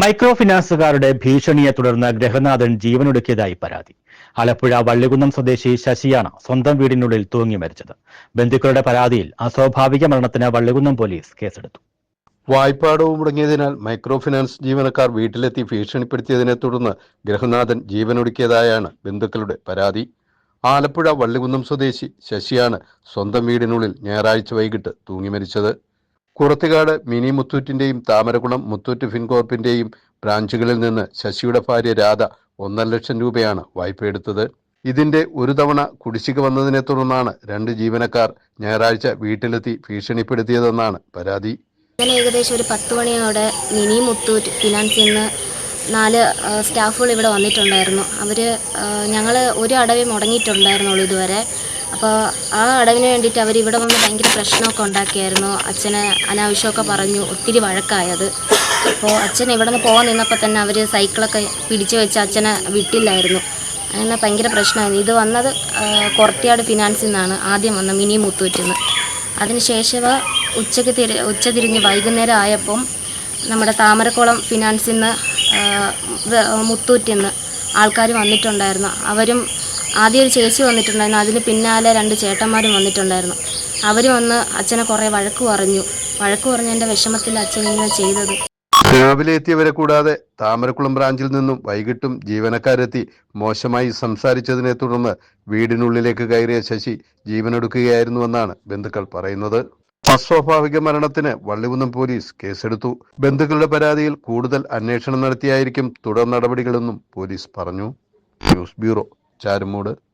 Micro ഫിനാൻസുകാരുടെ ഭീഷണിയെ തുടർന്ന് ഗ്രഹനാഥൻ ജീവനൊടുക്കിയതായി പരാതി. ആലപ്പുഴ വള്ളികുന്നം സ്വദേശി ശശിയാണ് സ്വന്തം വീടിനുള്ളിൽ തൂങ്ങി മരിച്ചത്. ബന്ധുക്കളുടെ പരാതിയിൽ അസ്വാഭാവിക മരണത്തിന് വള്ളികുന്നം പോലീസ് കേസെടുത്തു. വായ്പാടവ് മുടങ്ങിയതിനാൽ മൈക്രോ ഫിനാൻസ് ജീവനക്കാർ വീട്ടിലെത്തി ഭീഷണിപ്പെടുത്തിയതിനെ തുടർന്ന് ഗ്രഹനാഥൻ ജീവനൊടുക്കിയതായാണ് ബന്ധുക്കളുടെ പരാതി. ആലപ്പുഴ വള്ളികുന്നം സ്വദേശി ശശിയാണ് സ്വന്തം വീടിനുള്ളിൽ ഞായറാഴ്ച വൈകിട്ട് തൂങ്ങി മരിച്ചത്. കുറത്തുകാട് മിനി മുത്തൂറ്റിന്റെയും താമരകുളം മുത്തൂറ്റ് ഫിൻകോർപ്പിന്റെയും ബ്രാഞ്ചുകളിൽ നിന്ന് ശശിയുടെ ഭാര്യ രാധ ഒന്നര ലക്ഷം രൂപയാണ് വായ്പയെടുത്തത് ഇതിന്റെ ഒരു തവണ കുടിശ്ശിക വന്നതിനെ തുടർന്നാണ് രണ്ട് ജീവനക്കാർ ഞായറാഴ്ച വീട്ടിലെത്തി ഭീഷണിപ്പെടുത്തിയതെന്നാണ് പരാതി. ഇങ്ങനെ ഏകദേശം ഒരു പത്ത് മണിയോടെ മിനി മുത്തൂറ്റ് ഫിനാൻസിൽ നിന്ന് നാല് സ്റ്റാഫുകൾ ഇവിടെ വന്നിട്ടുണ്ടായിരുന്നു. അവർ ഞങ്ങൾ ഒരു അടവേ മുടങ്ങിയിട്ടുണ്ടായിരുന്നുള്ളൂ ഇതുവരെ. അപ്പോൾ ആ അടവിന് വേണ്ടിയിട്ട് അവർ ഇവിടെ വന്ന് ഭയങ്കര പ്രശ്നമൊക്കെ ഉണ്ടാക്കിയായിരുന്നു. അച്ഛനെ അനാവശ്യമൊക്കെ പറഞ്ഞു. ഒത്തിരി വഴക്കായത്. അപ്പോൾ അച്ഛൻ ഇവിടെ നിന്ന് പോകാൻ നിന്നപ്പോൾ തന്നെ അവർ സൈക്കിളൊക്കെ പിടിച്ചു വെച്ച് അച്ഛനെ വിട്ടില്ലായിരുന്നു. അങ്ങനെ ഭയങ്കര പ്രശ്നമായിരുന്നു. ഇത് വന്നത് കൊറട്ടിയാട് ഫിനാൻസിൽ നിന്നാണ് ആദ്യം വന്ന മിനി മുത്തൂറ്റിൽ അതിനുശേഷം ഉച്ചയ്ക്ക് തിരി ഉച്ച തിരിഞ്ഞ് വൈകുന്നേരം ആയപ്പം നമ്മുടെ താമരക്കുളം ഫിനാൻസിൽ നിന്ന് മുത്തൂറ്റിൽ നിന്ന് ആൾക്കാർ വന്നിട്ടുണ്ടായിരുന്നു. അവരും ആദ്യം ഒരു ചേച്ചി വന്നിട്ടുണ്ടായിരുന്നു. അതിന് പിന്നാലെ രണ്ട് ചേട്ടന്മാരും വന്നിട്ടുണ്ടായിരുന്നു. അവർ വന്ന് അച്ഛനെ കുറേ വഴക്ക് പറഞ്ഞു. വഴക്ക് പറഞ്ഞതിന്റെ വിഷമത്തിൽ അച്ഛൻ ഇങ്ങനെ ചെയ്തത്. രാവിലെ എത്തിയവരെ കൂടാതെ താമരക്കുളം ബ്രാഞ്ചിൽ നിന്നും വൈകിട്ടും ജീവനക്കാരെത്തി മോശമായി സംസാരിച്ചതിനെ തുടർന്ന് വീടിനുള്ളിലേക്ക് കയറിയ ശശി ജീവനെടുക്കുകയായിരുന്നുവെന്നാണ് ബന്ധുക്കൾ പറയുന്നത്. അസ്വാഭാവിക മരണത്തിന് വള്ളികുന്നം പോലീസ് കേസെടുത്തു. ബന്ധുക്കളുടെ പരാതിയിൽ കൂടുതൽ അന്വേഷണം നടത്തിയായിരിക്കും തുടർ നടപടികളെന്നും പോലീസ് പറഞ്ഞു. News bureau. ചാരുമൂട്.